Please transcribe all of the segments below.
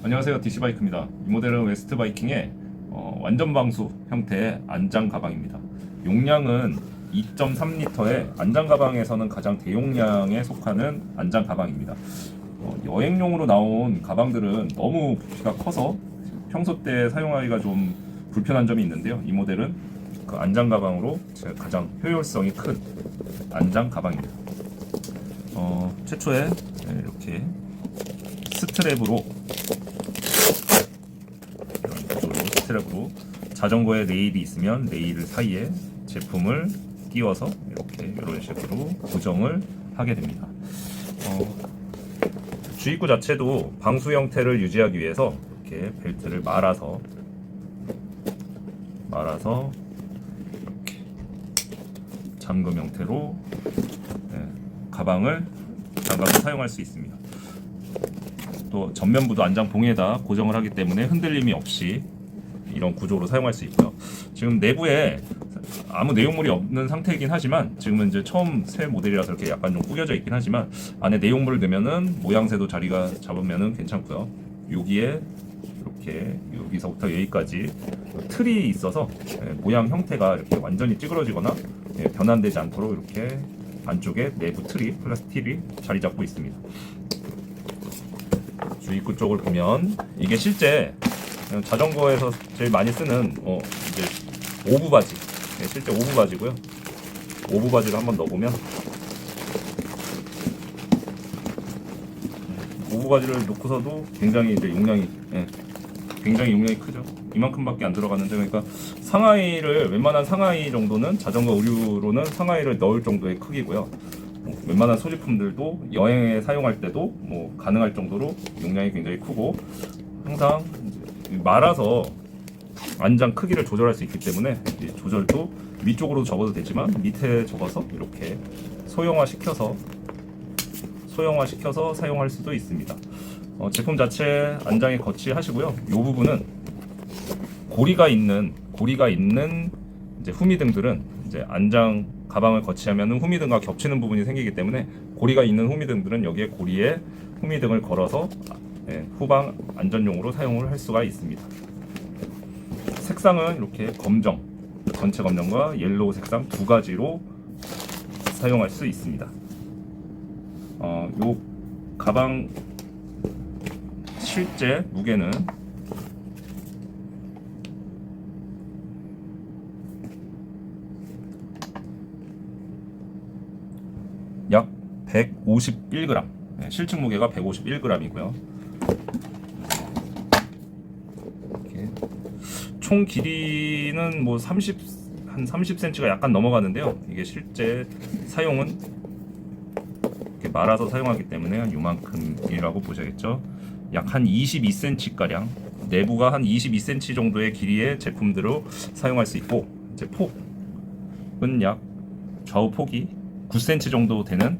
안녕하세요. DC바이크입니다. 이 모델은 웨스트바이킹의 어, 완전 방수 형태의 안장 가방입니다. 용량은 2.3L의 안장 가방에서는 가장 대용량에 속하는 안장 가방입니다. 어, 여행용으로 나온 가방들은 너무 부피가 커서 평소 때 사용하기가 좀 불편한 점이 있는데요. 이 모델은 그 안장 가방으로 제 가장 효율성이 큰 안장 가방입니다. 어, 최초에 이렇게 스트랩으로 이런 구조로 스트랩으로 자전거에 레일이 있으면 레일 사이에 제품을 끼워서 이렇게 이런 식으로 고정을 하게 됩니다. 어, 주입구 자체도 방수 형태를 유지하기 위해서 이렇게 벨트를 말아서 말아서 이렇게 잠금 형태로 예, 가방을 잠가서 사용할 수 있습니다. 또 전면부도 안장 봉에다 고정을 하기 때문에 흔들림이 없이 이런 구조로 사용할 수 있고요. 지금 내부에 아무 내용물이 없는 상태이긴 하지만 지금은 이제 처음 새 모델이라서 이렇게 약간 좀 구겨져 있긴 하지만 안에 내용물을 넣으면은 모양새도 자리가 잡으면은 괜찮고요. 여기에 이렇게 여기서부터 여기까지 틀이 있어서 예, 모양 형태가 이렇게 완전히 찌그러지거나 예, 변환되지 않도록 이렇게 안쪽에 내부 틀이 플라스틱이 자리 잡고 있습니다. 주입구 쪽을 보면 이게 실제 자전거에서 제일 많이 쓰는 어 이제 오브 바지. 네, 실제 오브 바지고요. 오브 바지를 한번 넣어보면 오브 바지를 놓고서도 굉장히 이제 용량이 예, 굉장히 용량이 크죠. 이만큼밖에 안 들어가는데 그러니까 상하이를 웬만한 상하이 정도는 자전거 의류로는 상하이를 넣을 정도의 크기고요. 뭐 웬만한 소지품들도 여행에 사용할 때도 뭐 가능할 정도로 용량이 굉장히 크고 항상 말아서 안장 크기를 조절할 수 있기 때문에 이 조절도 위쪽으로 접어도 되지만 밑에 접어서 이렇게 소형화 시켜서 소형화 시켜서 사용할 수도 있습니다. 어, 제품 자체 안장에 거치하시고요. 이 부분은 고리가 있는 고리가 있는 이제 후미등들은 이제 안장 가방을 거치하면 후미등과 겹치는 부분이 생기기 때문에 고리가 있는 후미등들은 여기에 고리에 후미등을 걸어서 예, 후방 안전용으로 사용을 할 수가 있습니다. 색상은 이렇게 검정, 전체 검정과 옐로우 색상 두 가지로 사용할 수 있습니다. 어, 요 가방 실제 무게는 약 151g. 네, 실측 무게가 151g이고요. 이렇게 총 길이는 뭐 30, 한 30cm가 약간 넘어가는데요. 이게 실제 사용은 이렇게 말아서 사용하기 때문에 한 요만큼이라고 보셔야겠죠. 약 한 22cm 가량 내부가 한 22cm 정도의 길이의 제품들로 사용할 수 있고 이제 폭은 약 좌우 폭이 9cm 정도 되는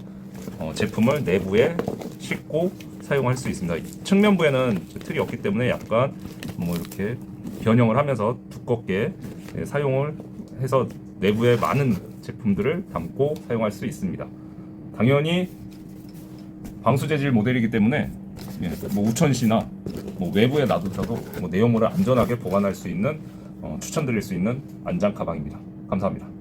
어, 제품을 내부에 싣고 사용할 수 있습니다. 측면부에는 틀이 없기 때문에 약간 뭐 이렇게 변형을 하면서 두껍게 예, 사용을 해서 내부에 많은 제품들을 담고 사용할 수 있습니다. 당연히 방수 재질 모델이기 때문에 예, 뭐 우천시나 뭐 외부에 놔두셔도 뭐 내용물을 안전하게 보관할 수 있는 어, 추천드릴 수 있는 안장 가방입니다. 감사합니다.